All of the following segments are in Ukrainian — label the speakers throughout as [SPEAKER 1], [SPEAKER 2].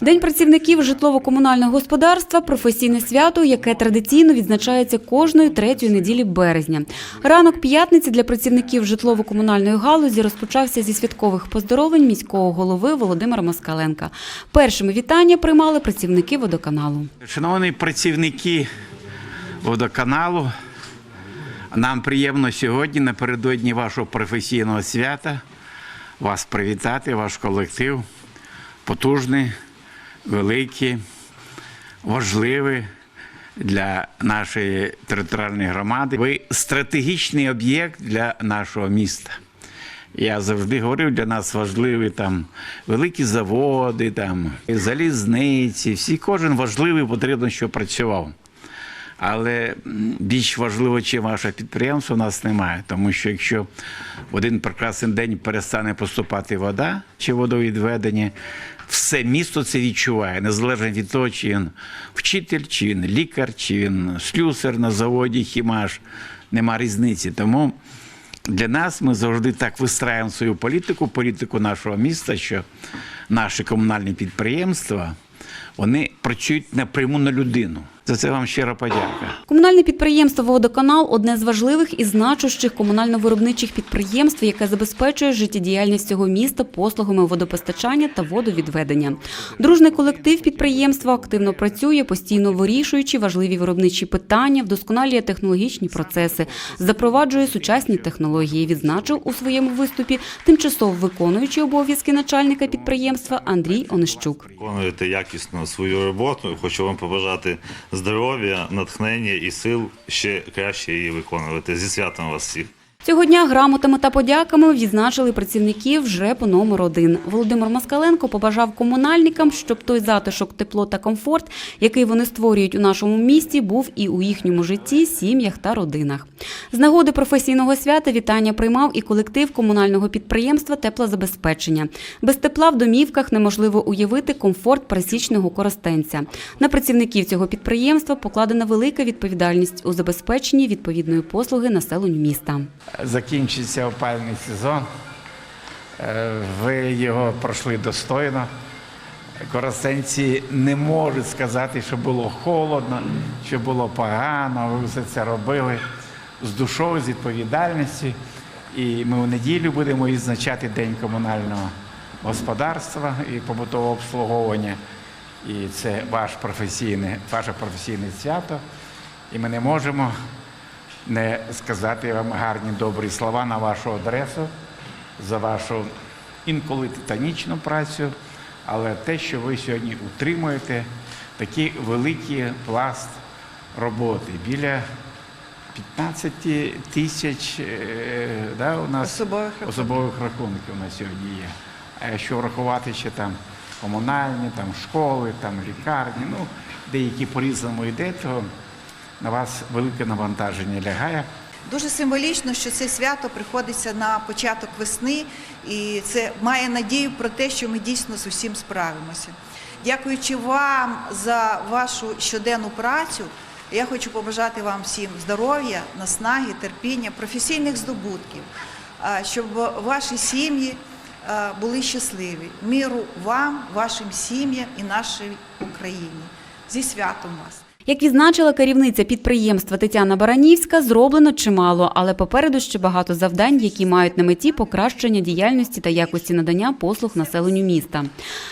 [SPEAKER 1] День працівників житлово-комунального господарства професійне свято, яке традиційно відзначається кожної третьої неділі березня. Ранок п'ятниці для працівників житлово-комунальної галузі розпочався зі святкових поздоровлень міського голови Володимира Москаленка. Першими вітання приймали працівники водоканалу.
[SPEAKER 2] Шановні працівники водоканалу, нам приємно сьогодні, напередодні вашого професійного свята, вас привітати, ваш колектив потужний, великий, важливі для нашої територіальної громади. Ви стратегічний об'єкт для нашого міста. Я завжди говорив, для нас важливі там великі заводи, там залізниці. Всі кожен важливий потрібно, щоб працював. Але більш важливо, чим ваше підприємство, у нас немає. Тому що якщо в один прекрасний день перестане поступати вода чи водовідведення, все місто це відчуває, незалежно від того, чи він вчитель, чи він лікар, чи він слюсар на заводі, хімаш. Нема різниці. Тому для нас ми завжди так вистраюємо свою політику, політику нашого міста, що наші комунальні підприємства вони працюють напряму на людину. За це вам щира подяка.
[SPEAKER 1] Комунальне підприємство «Водоканал» – одне з важливих і значущих комунально-виробничих підприємств, яке забезпечує життєдіяльність цього міста послугами водопостачання та водовідведення. Дружний колектив підприємства активно працює, постійно вирішуючи важливі виробничі питання, вдосконалює технологічні процеси, запроваджує сучасні технології. Відзначив у своєму виступі тимчасово виконуючий обов'язки начальника підприємства Андрій Онищук.
[SPEAKER 3] Виконуєте якісно свою роботу. Хочу вам побажати здоров'я, натхнення і сил ще краще її виконувати. Зі святом вас всіх.
[SPEAKER 1] Цього дня грамотами та подяками відзначили працівників ЖЕПу номер 1 Володимир Москаленко побажав комунальникам, щоб той затишок, тепло та комфорт, який вони створюють у нашому місті, був і у їхньому житті, сім'ях та родинах. З нагоди професійного свята вітання приймав і колектив комунального підприємства теплозабезпечення. Без тепла в домівках неможливо уявити комфорт пересічного користенця. На працівників цього підприємства покладена велика відповідальність у забезпеченні відповідної послуги населенню міста.
[SPEAKER 4] закінчиться опальний сезон. Е, Ви його пройшли достойно. Коростенці не можуть сказати, що було холодно, що було погано. Ви все це робили з душою, з відповідальністю. І ми в неділю будемо відзначати День комунального господарства і побутового обслуговування. І це ваш професійне, ваше професійне свято. І ми не можемо не сказати вам гарні добрі слова на вашу адресу за вашу інколи титанічну працю, але те, що ви сьогодні утримуєте, такий великий пласт роботи. Біля 15 тисяч е, да, у нас
[SPEAKER 5] Особових
[SPEAKER 4] особових рахунків у нас сьогодні є. А якщо врахувати ще там комунальні, там школи, там лікарні, ну деякі по-різному йде, то на вас велике навантаження лягає.
[SPEAKER 5] Дуже символічно, що це свято приходиться на початок весни, і це має надію про те, що ми дійсно з усім справимося. Дякуючи вам за вашу щоденну працю, я хочу побажати вам всім здоров'я, наснаги, терпіння, професійних здобутків, щоб ваші сім'ї були щасливі. Міру вам, вашим сім'ям і нашій Україні. Зі святом вас!
[SPEAKER 1] Як відзначила керівниця підприємства Тетяна Баранівська, зроблено чимало, але попереду ще багато завдань, які мають на меті покращення діяльності та якості надання послуг населенню міста.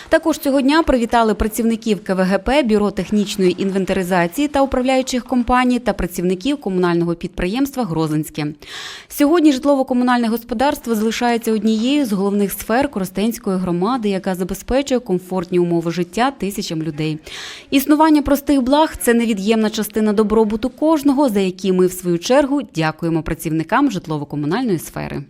[SPEAKER 1] Також цього дня привітали працівників КВГП, бюро технічної інвентаризації та управляючих компаній та працівників комунального підприємства Грозинське. Сьогодні житлово-комунальне господарство залишається однією з головних сфер Коростенської громади, яка забезпечує комфортні умови життя тисячам людей. Існування простих благ це невід'ємна частина добробуту кожного, за які ми в свою чергу дякуємо працівникам житлово-комунальної сфери.